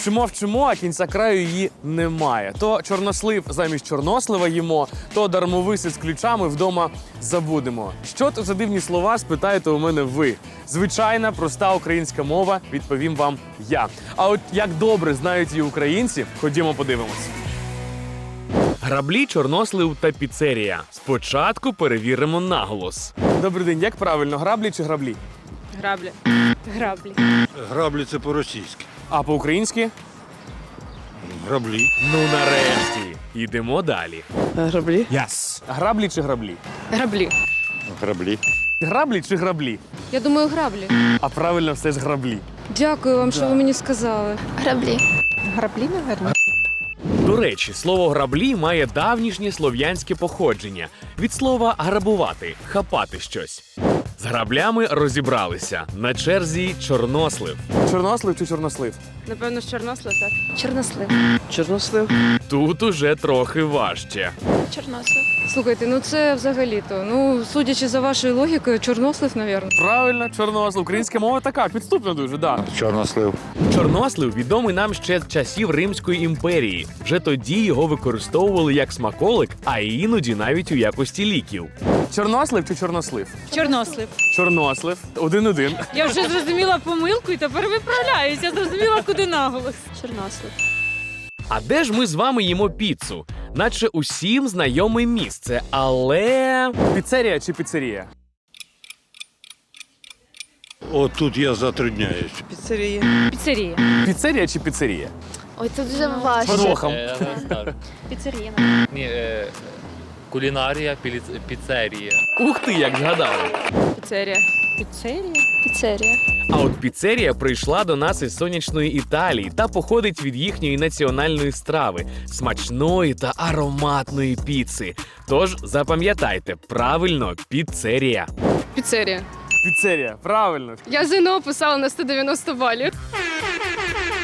Вчимо, вчимо, а кінця краю її немає. То чорнослив замість чорнослива їмо, то дармовиси з ключами вдома забудемо. Що то за дивні слова, спитаєте у мене ви. Звичайна, проста українська мова, відповім вам я. А от як добре знають її українці, ходімо подивимось. Граблі, чорнослив та піцерія. Спочатку перевіримо наголос. Добрий день, як правильно, граблі чи граблі? Граблі. Граблі. Граблі це по-російськи. А по-українськи? Граблі. Ну нарешті. Йдемо далі. Граблі? Яс. Граблі чи граблі? Граблі. Граблі. Граблі чи граблі? Я думаю, граблі. А правильно все ж граблі. Дякую вам, що ви мені сказали. Граблі. Граблі, напевно. До речі, слово граблі має давнішнє слов'янське походження від слова грабувати, хапати щось. З граблями розібралися. На черзі чорнослив. Чорнослив чи чорнослив? Напевно, чорнослив, так? Чорнослив. Чорнослив. Тут уже трохи важче. Чорнослив. Слухайте, ну це взагалі-то. Ну, судячи за вашою логікою, чорнослив, напевно. Правильно, чорнослив. Українська мова така, підступна дуже, да. Чорнослив. Чорнослив відомий нам ще з часів Римської імперії. Вже тоді його використовували як смаколик, а іноді навіть у якості ліків. Чорнослив чи чорнослив? Чорнослив. Чорнослив. Один-один. Я вже зрозуміла помилку і тепер виправляюсь. Я зрозуміла, куди наголос. Чорнослив. А де ж ми з вами їмо піцу? Наче усім знайоме місце, але. Піцерія чи піцерія? От тут я затрудняюсь. Піцерія. Піцерія. Піцерія чи піцерія? Ой, тут вже З важче. подвохом. Е, зараз так. Піцерія. Ні, е, кулінарія, піліц- піцерія. Ух ти, як згадали. Піцерія. Піцерія? Піцерія. А от піцерія прийшла до нас із сонячної Італії та походить від їхньої національної страви смачної та ароматної піци. Тож запам'ятайте, правильно, піцерія. Піцерія. Піцерія, правильно. Я ЗНО писала на 190 балів.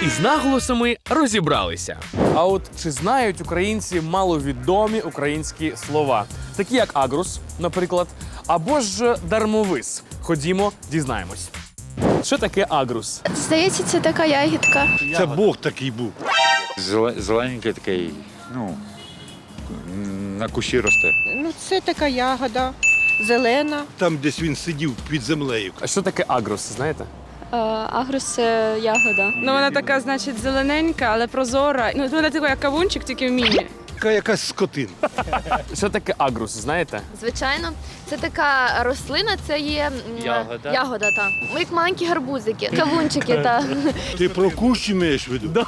Із наголосами розібралися. А от чи знають українці маловідомі українські слова, такі як агрус, наприклад, або ж дармовис? Ходімо, дізнаємось. Що таке агрус? Здається, це така ягідка. Це Бог такий був. Зеле- Зелененький такий, ну, на кущі росте. Ну, це така ягода. Зелена. Там десь він сидів під землею. А що таке агрус, знаєте? Агрус це ягода. Ну вона така, значить, зелененька, але прозора. Ну, вона така, як кавунчик, тільки в міні. Така якась скотина. Що таке агрус, знаєте? Звичайно, це така рослина, це є м, Ягода. ягода та. Ми як маленькі гарбузики, кавунчики та. Ти про кущі маєш в виду?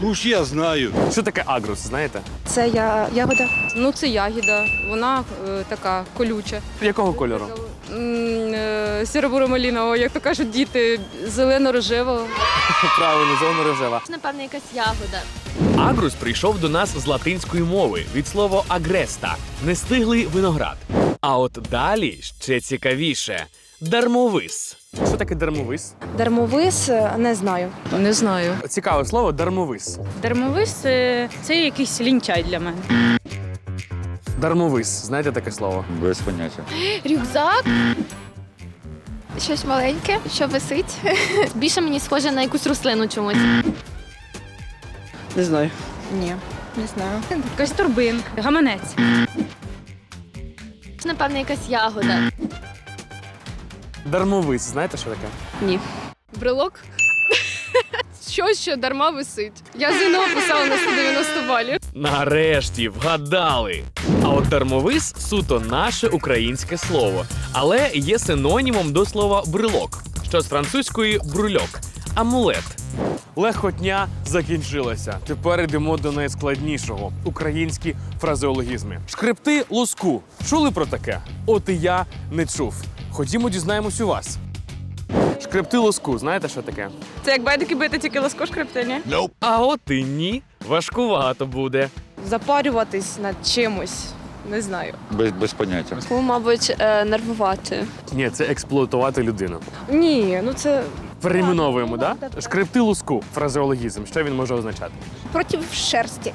Кущ я знаю. Що таке агрус, знаєте? Це я, ягода. Ну, це ягіда. Вона е, така колюча. Якого кольору? М, е, Сіро-буро-малінового, як то кажуть діти, зелено-рожевого. Правильно, зелено рожева. Напевно, якась ягода. Агрус прийшов до нас з латинської мови від слова агреста нестиглий виноград. А от далі ще цікавіше дармовис. Що таке дармовис? Дармовис не знаю. Не знаю. Цікаве слово дармовис. Дармовис це, це якийсь лінчай для мене. Дармовис, знаєте таке слово? Без поняття. Рюкзак. Щось маленьке, що висить. Більше мені схоже на якусь рослину чомусь. Не знаю. Ні, не знаю. Якась торбин, гаманець. Напевно, якась ягода. Дармовис, знаєте, що таке? Ні. Брелок? Щось, що дарма висить. Я ЗНО писала на 190 балів. Нарешті вгадали. А от дармовис суто наше українське слово, але є синонімом до слова брелок, що з французької брульок, амулет. Легкотня закінчилася. Тепер йдемо до найскладнішого українські фразеологізми. Шкребти луску. Чули про таке? От і я не чув. Ходімо, дізнаємось у вас. Шкребти луску, знаєте, що таке? Це як байдики бити тільки ласко шкребти, ні? А от і ні. Важкувато буде. Запарюватись над чимось. Не знаю. Без, без поняття. Ну, мабуть, е, нервувати. Ні, це експлуатувати людину. Ні, ну це Перейменовуємо, да? Шкребти луску фразеологізм. Що він може означати? Проти шерсті.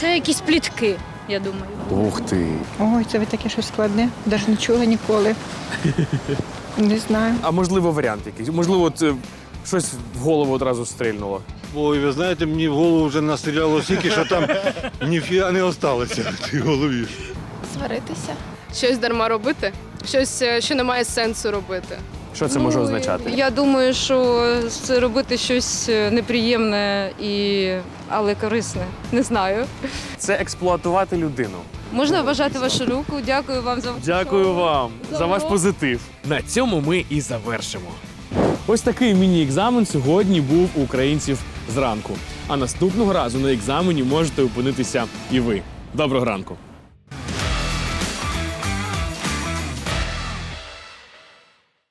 це якісь плітки, я думаю. Ух ти. Ой, це ви таке щось складне. Навіть не чула ніколи. Не знаю. А можливо, варіант якийсь. Можливо, це Щось в голову одразу стрільнуло. Ой, ви знаєте, мені в голову вже настріляло стільки, що там ніфіга не осталося в тій голові. Сваритися. Щось дарма робити, щось, е, що не має сенсу робити. Що це може означати? Я думаю, що це робити щось е, неприємне і але корисне. Не знаю. Це експлуатувати людину. Можна вважати вашу руку. Дякую вам за Дякую вам за ваш позитив. На цьому ми і завершимо. Ось такий міні-екзамен сьогодні був у українців зранку. А наступного разу на екзамені можете опинитися і ви. Доброго ранку!